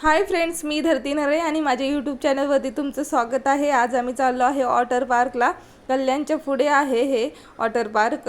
Hi friends मी धरती नरे आणि माझ्या यूट्यूब चॅनलवरती तुमचं स्वागत आहे. आज आम्ही चाललो आहे वॉटर पार्कला कल्याणच्या पुढे आहे हे वॉटर पार्क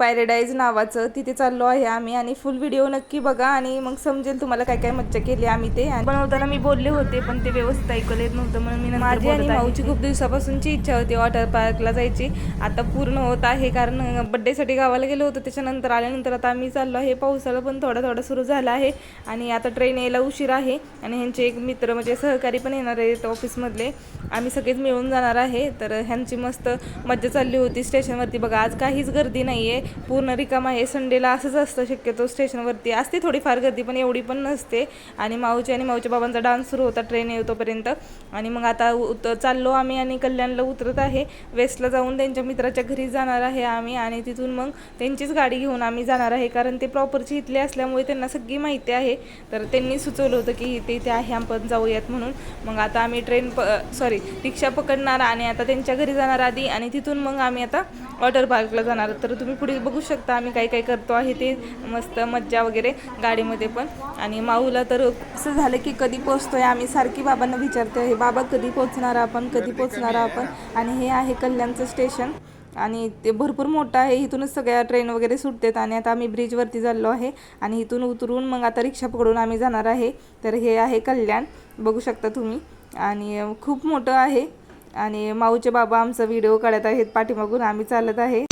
पॅरेडाईज नावाचं तिथे चाललो आहे आम्ही आणि फुल व्हिडिओ नक्की बघा आणि मग समजेल तुम्हाला काय काय मज्जा केली आम्ही ते आणि बनवताना मी बोलले होते पण ते व्यवस्थित ऐकलं नव्हतं म्हणून मी माझी आणि माऊची खूप दिवसापासूनची इच्छा होती वॉटर पार्कला जायची. आता पूर्ण होत आहे कारण बड्डेसाठी गावाला गेलो होतो त्याच्यानंतर आल्यानंतर आता आम्ही चाललो आहे. पावसाला पण थोडा थोडा सुरू झाला आहे आणि आता ट्रेन यायला उशीर आहे आणि ह्यांचे एक मित्र म्हणजे सहकारी पण येणार आहेत ऑफिसमधले आम्ही सगळेच मिळून जाणार आहे. तर ह्यांची मस्त मज्जा चालली होती स्टेशनवरती बघा आज काहीच गर्दी नाही आहे पूर्ण रिकाम आहे. संडेला असंच असतं शक्यतो स्टेशनवरती असते थोडीफार गर्दी पण एवढी पण नसते. आणि माऊची आणि माऊच्या बाबांचा डान्स सुरू होता ट्रेन येतोपर्यंत आणि मग आता उत चाललो आम्ही आणि कल्याणला उतरत आहे. वेस्टला जाऊन त्यांच्या मित्राच्या घरी जाणार आहे आम्ही. आणि तिथून मग त्यांचीच गाडी घेऊन आम्ही जाणार आहे. कारण ते प्रॉपरची इथले असल्यामुळे त्यांना सगळी माहिती आहे. तर त्यांनी सुचवलं होतं की ते इथे आहे आपण जाऊयात म्हणून. मग आता आम्ही ट्रेन प सॉरी रिक्षा पकडणार आणि आता त्यांच्या घरी जाणार आधी. आणि तिथून मग आम्ही आता वॉटर पार्कला जाणार. तर तुम्ही पुढे बघू शकता आम्ही काय काय करतो आहे ते मस्त मज्जा वगैरे गाडीमध्ये पण. आणि माऊला तर असं झालं की कधी पोचतोय आम्ही सारखी बाबांना विचारतोय हे बाबा कधी पोचणार आपण? कधी पोचणार आपण? आणि हे आहे कल्याणचं स्टेशन. आणि ते भरपूर मोठं आहे. इथूनच सगळ्या ट्रेन वगैरे सुटतात आणि आता आम्ही ब्रिजवरती चाललो आहे. आणि इथून उतरून मग आता रिक्षा पकडून आम्ही जाणार आहे. तर हे आहे कल्याण. बघू शकता तुम्ही. आणि खूप मोठं आहे. आणि माऊचे बाबा आमचा व्हिडिओ काढत आहेत पाठीमागून. आम्ही चालत आहे.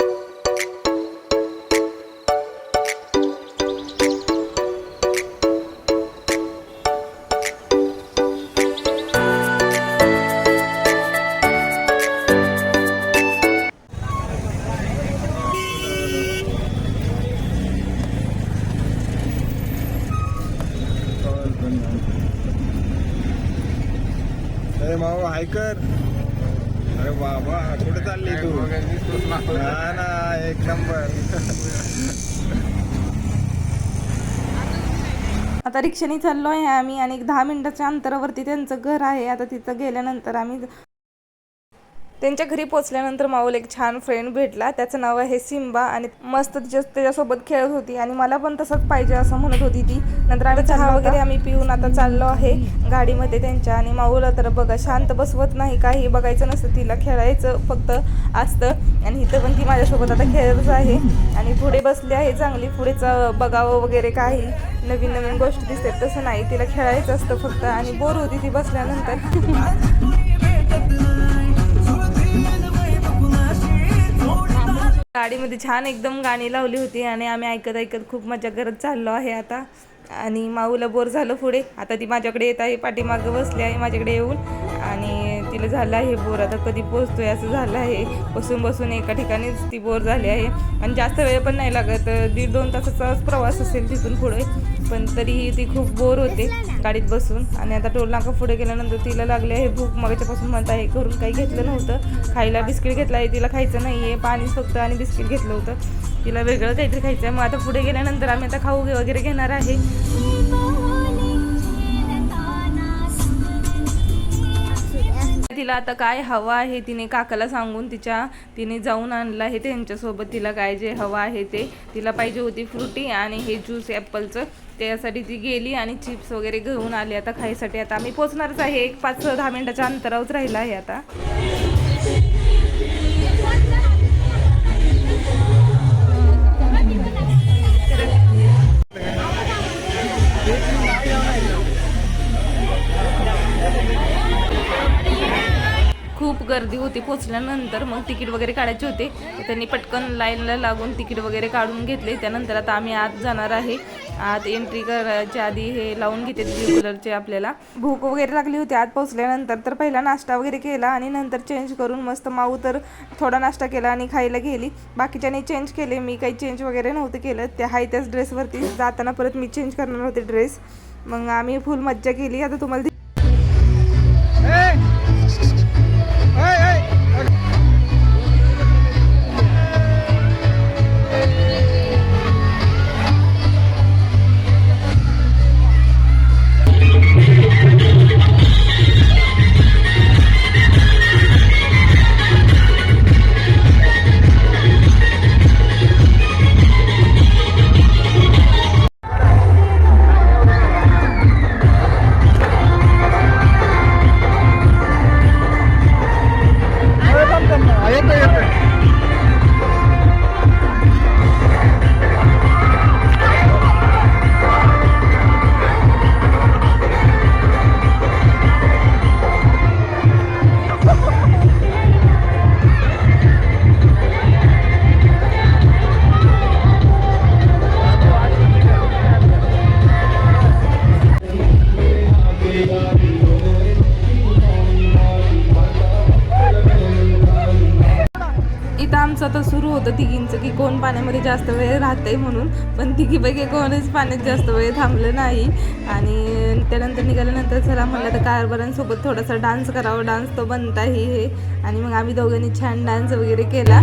अरे भाऊ हाय कर. अरे बाबा कुठे चालली तू. ना ना एक नंबर. आता रिक्षाने चाललो आहे आम्ही आणि एक दहा मिनिटाच्या अंतरावरती त्यांचं घर आहे. आता तिथं गेल्यानंतर आम्ही त्यांच्या घरी पोचल्यानंतर माऊल एक छान फ्रेंड भेटला. त्याचं नाव आहे सिम्बा आणि मस्त तिच्या त्याच्यासोबत खेळत होती आणि मला पण तसंच पाहिजे असं म्हणत होती ती. नंतर आम्ही चहा वगैरे आम्ही पिऊन आता चाललो आहे गाडीमध्ये त्यांच्या आणि माऊला तर बघा शांत बसवत नाही काही बघायचं नसतं तिला खेळायचं फक्त असतं आणि इथं पण ती माझ्यासोबत आता खेळतच आहे आणि पुढे बसली आहे चांगली. पुढेचं बघावं वगैरे काही नवीन नवीन गोष्टी दिसतात तसं नाही. तिला खेळायचं असतं फक्त आणि बोर होती ती बसल्यानंतर. गाडीमध्ये छान एकदम गाणी लावली होती आणि आम्ही ऐकत ऐकत खूप मजा करत चाललो आहे आता. आणि माऊला बोर झालं पुढे. आता ती माझ्याकडे येत आहे पाठीमागं बसली आहे माझ्याकडे येऊन. आणि किलो झालं आहे बोर. आता कधी पोचतोय असं झालं आहे. बसून बसून एका ठिकाणीच ती बोर झाली आहे. आणि जास्त वेळ पण नाही लागत. दीड दोन तासाचाच प्रवास असेल तिथून पुढे. पण तरीही ती खूप बोर होते गाडीत बसून. आणि आता टोल नाका पुढे गेल्यानंतर तिला लागले आहे भूक. मगाच्यापासून म्हणत आहे करून काही घेतलं नव्हतं. खायला बिस्किट घेतलं आहे. तिला खायचं नाही आहे पाणी फक्त आणि बिस्किट घेतलं होतं. तिला वेगळं काहीतरी खायचं आहे मग आता पुढे गेल्यानंतर आम्ही आता खाऊ वगैरे घेणार आहे. तिला आता काय हवं आहे तिने काकाला सांगून तिच्या तिने जाऊन आणलं आहे त्यांच्यासोबत. तिला काय जे हवं आहे ते तिला पाहिजे होती फ्रुटी आणि हे ज्यूस ॲपलचं. त्यासाठी ती गेली आणि चिप्स वगैरे घेऊन आली. आता खायसाठी आता आम्ही पोचणारच आहे. एक पाच दहा मिनिटाच्या अंतरावरच राहिला आहे आता. खूप गर्दी होती पोचल्यानंतर. मग तिकीट वगैरे काढायचे होते. त्यांनी पटकन लाईनला लागून तिकीट वगैरे काढून घेतले. त्यानंतर आता आम्ही आत जाणार आहे. आत एंट्री करायच्या आधी हे लावून घेते ब्ल्यू कलरचे आपल्याला. भूक वगैरे लागली होती आत पोचल्यानंतर. तर पहिला नाश्ता वगैरे केला आणि नंतर चेंज करून मस्त माऊ तर थोडा नाश्ता केला आणि खायला गेली. बाकीच्याने चेंज केले. मी काही चेंज वगैरे नव्हतं केलं. त्या हाय त्याच ड्रेसवरती जाताना परत मी चेंज करणार होते ड्रेस मग आम्ही फुल मज्जा केली. आता तुम्हाला होतं तिघींचं की कोण पाण्यामध्ये जास्त वेळ राहतंय म्हणून पण तिघीपैकी कोणच पाण्यात जास्त वेळ थांबलं नाही. आणि त्यानंतर निघाल्यानंतर चला म्हणलं तर कारभारांसोबत थोडासा डान्स करावा डान्स तो बनताही हे. आणि मग आम्ही दोघांनी छान डान्स वगैरे केला.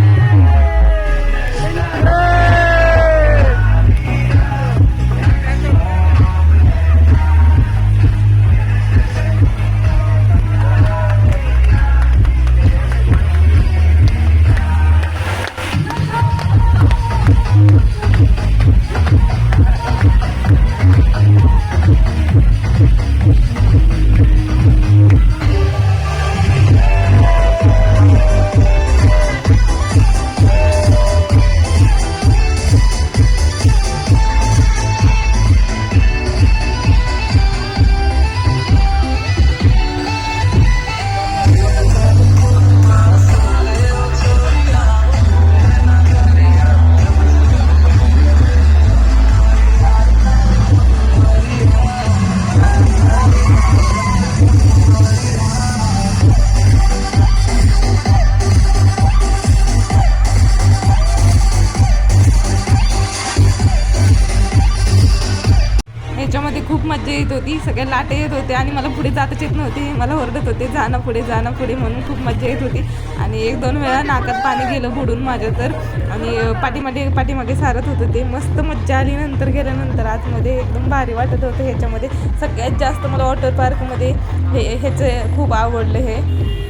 येत होती सगळ्या लाटे येत होते आणि मला पुढे जाताच येत नव्हते. मला ओरडत होते जाणं पुढे जाणं पुढे म्हणून खूप मजा येत होती. आणि एक दोन वेळा नाकात पाणी गेलं बुडून माझ्या तर. आणि पाठीमागे पाठीमागे सारत होतं ते. मस्त मज्जा आली नंतर गेल्यानंतर. आतमध्ये एकदम भारी वाटत होतं ह्याच्यामध्ये. सगळ्यात जास्त मला वॉटर पार्कमध्ये हे ह्याचं खूप आवडलं हे.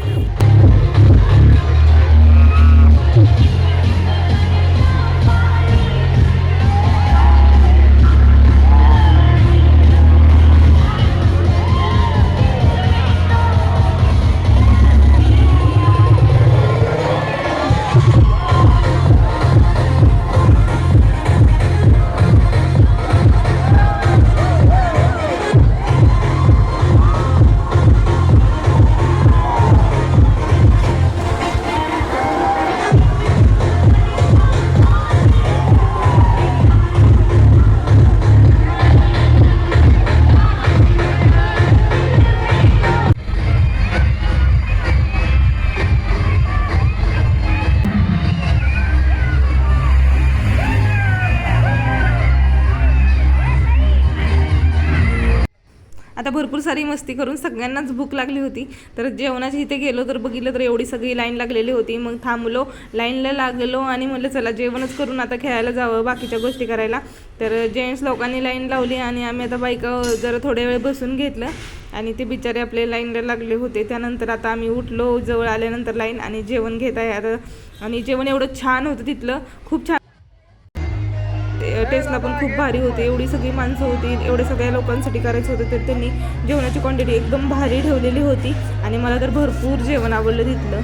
भरपूर सारी मस्ती करून सगळ्यांनाच भूक लागली होती. तर जेवणाच्या इथे गेलो तर बघितलं तर एवढी सगळी लाईन लागलेली होती. मग थांबलो लाईनला लागलो आणि म्हटलं चला जेवणच करून आता खेळायला जावं बाकीच्या गोष्टी करायला. तर जेंट्स लोकांनी लाईन लावली आणि आम्ही आता बायका जरा थोड्या वेळ बसून घेतलं. आणि ते बिचारे आपले लाईनला लागले होते. त्यानंतर आता आम्ही उठलो जवळ आल्यानंतर लाईन आणि जेवण घेत आहे आता आणि जेवण एवढं छान होतं तिथलं. खूप छान ते- पण खूप भारी होते. एवढी सगळी माणसं होती एवढे सगळ्या लोकांसाठी करायचं होतं तर त्यांनी जेवणाची क्वांटिटी एकदम भारी ठेवलेली होती. आणि मला तर भरपूर जेवण आवडलं तिथलं.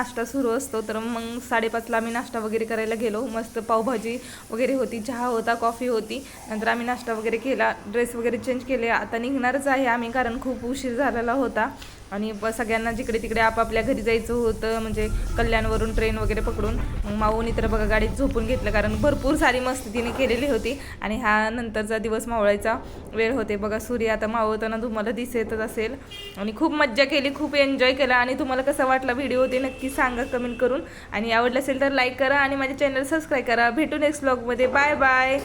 नाश्ता सुरू असतो तर मग साडेपाचला आम्ही नाश्ता वगैरे करायला गेलो. मस्त पावभाजी वगैरे होती चहा होता कॉफी होती. नंतर आम्ही नाश्ता वगैरे केला ड्रेस वगैरे चेंज केले. आता निघणारच आहे आम्ही कारण खूप उशीर झालेला होता. आणि ब- सगळ्यांना जिकडे तिकडे आपापल्या घरी जायचं होतं म्हणजे कल्याणवरून ट्रेन वगैरे पकडून मग माऊनी तर बघा गाडीत झोपून घेतलं कारण भरपूर सारी मस्ती तिने केलेली होती. आणि हा नंतरचा दिवस मावळायचा वेळ होते. बघा सूर्य आता मावळताना तुम्हाला दिसतच असेल. आणि खूप मज्जा केली खूप एन्जॉय केला. आणि तुम्हाला कसा वाटला व्हिडिओ ते नक्की सांगा कमेंट करून. आणि आवडलं असेल तर लाईक करा आणि माझ्या चॅनल सबस्क्राईब करा. भेटू नेक्स्ट ब्लॉगमध्ये बाय बाय